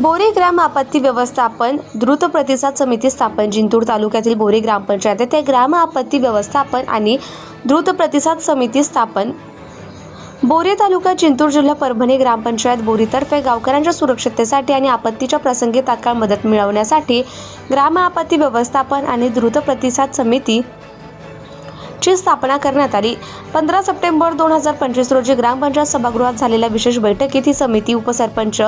बोरी ग्राम आपत्ती व्यवस्थापन द्रुत प्रतिसाद समिती स्थापन जिंतूर तालुक्यातील बोरी ग्रामपंचायत येथे ग्राम आपत्ती व्यवस्थापन आणि द्रुत प्रतिसाद समिती स्थापन. बोरी तालुका जिंतूर जिल्हा परभणी ग्रामपंचायत बोरीतर्फे गावकऱ्यांच्या सुरक्षिततेसाठी आणि आपत्तीच्या प्रसंगी तात्काळ मदत मिळवण्यासाठी ग्राम आपत्ती व्यवस्थापन आणि द्रुत प्रतिसाद समिती ची स्थापना करण्यात आली. पंधरा सप्टेंबर दोन हजार पंचवीस रोजी ग्रामपंचायत सभागृहात झालेल्या विशेष बैठकीत ही समिती उपसरपंच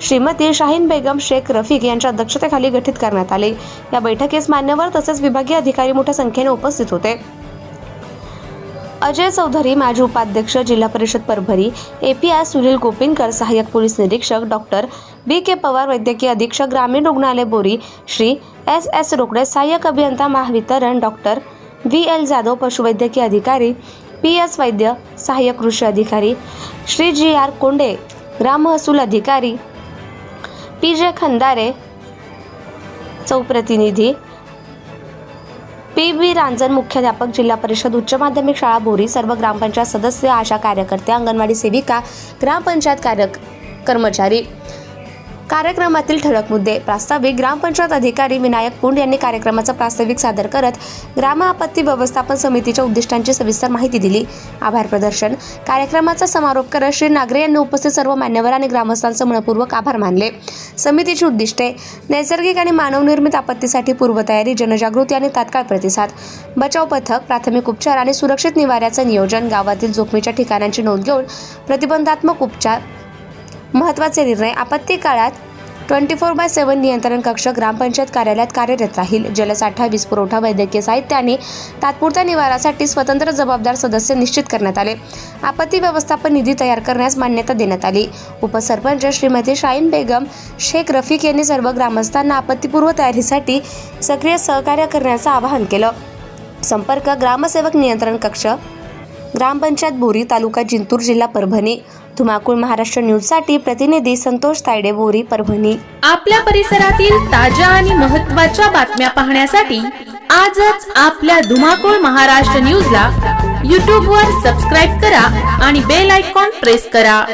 श्रीमती शाहीन बेगम शेख रफिक यांच्या अध्यक्षतेखाली गठीत करण्यात आली. या बैठकीस मान्यवर तसेच विभागीय अधिकारी मोठ्या संख्येने उपस्थित होते. अजय चौधरी माजी उपाध्यक्ष जिल्हा परिषद परभणी एपीआय सुनील गोपिनकर सहाय्यक पोलीस निरीक्षक डॉक्टर बी के पवार वैद्यकीय अधीक्षक ग्रामीण रुग्णालय बोरी श्री एस एस रोकडे सहाय्यक अभियंता Mahavitaran doctor V L Jadhav पशुवैद्यकीय अधिकारी पी एस वैद्य सहाय्यक कृषी अधिकारी श्री जी आर कोंडे ग्राम महसूल अधिकारी पी जे खंदारे चौप्रतिनिधी पी बी रांजण मुख्याध्यापक जिल्हा परिषद उच्च माध्यमिक शाळा बोरी सर्व ग्रामपंचायत सदस्य आशा कार्यकर्त्या अंगणवाडी सेविका ग्रामपंचायत कार्य कर्मचारी. कार्यक्रमातील ठळक मुद्दे प्रास्ताविक ग्रामपंचायत अधिकारी विनायक पुंड यांनी कार्यक्रमाचा प्रास्ताविक सादर करत ग्राम आपत्ती व्यवस्थापन समितीच्या उद्दिष्टांची सविस्तर माहिती दिली. आभार प्रदर्शन. कार्यक्रमाचा समारोप करत श्री नागरे यांनी उपस्थित सर्व मान्यवर आणि ग्रामस्थांचे मनपूर्वक आभार मानले. समितीची उद्दिष्टे नैसर्गिक आणि मानवनिर्मित आपत्तीसाठी पूर्वतयारी जनजागृती आणि तात्काळ प्रतिसाद बचाव पथक प्राथमिक उपचार आणि सुरक्षित निवाऱ्याचं नियोजन गावातील जोखमीच्या ठिकाणांची नोंद घेऊन प्रतिबंधात्मक उपचार महत्त्वाचे निर्णय आपत्ती काळात ट्वेंटी फोर बाय सेवन नियंत्रण कक्ष ग्रामपंचायत कार्यालयात कार्यरत राहील. जलसाठा वीज पुरवठा वैद्यकीय साहित्य आणि तात्पुरत्या निवारासाठी स्वतंत्र जबाबदार सदस्य निश्चित करण्यात आले. आपत्ती व्यवस्थापन निधी तयार करण्यास मान्यता देण्यात आली. उपसरपंच श्रीमती शाईन बेगम शेख रफिक यांनी सर्व ग्रामस्थांना आपत्तीपूर्व तयारीसाठी सक्रिय सहकार्य करण्याचं आवाहन केलं. संपर्क ग्रामसेवक नियंत्रण कक्ष ग्रामपंचायत बोरी तालुका जिंतूर जिल्हा परभणी. धुमाकूळ महाराष्ट्र न्यूजसाठी प्रतिनिधी संतोष तायडे बोरी परभणी. आपल्या परिसरातील ताज्या आणि महत्त्वाच्या बातम्या पाहण्यासाठी आजच आपल्या धुमाकूळ महाराष्ट्र न्यूजला यूट्यूबवर सबस्क्राईब करा आणि बेल आयकॉन प्रेस करा.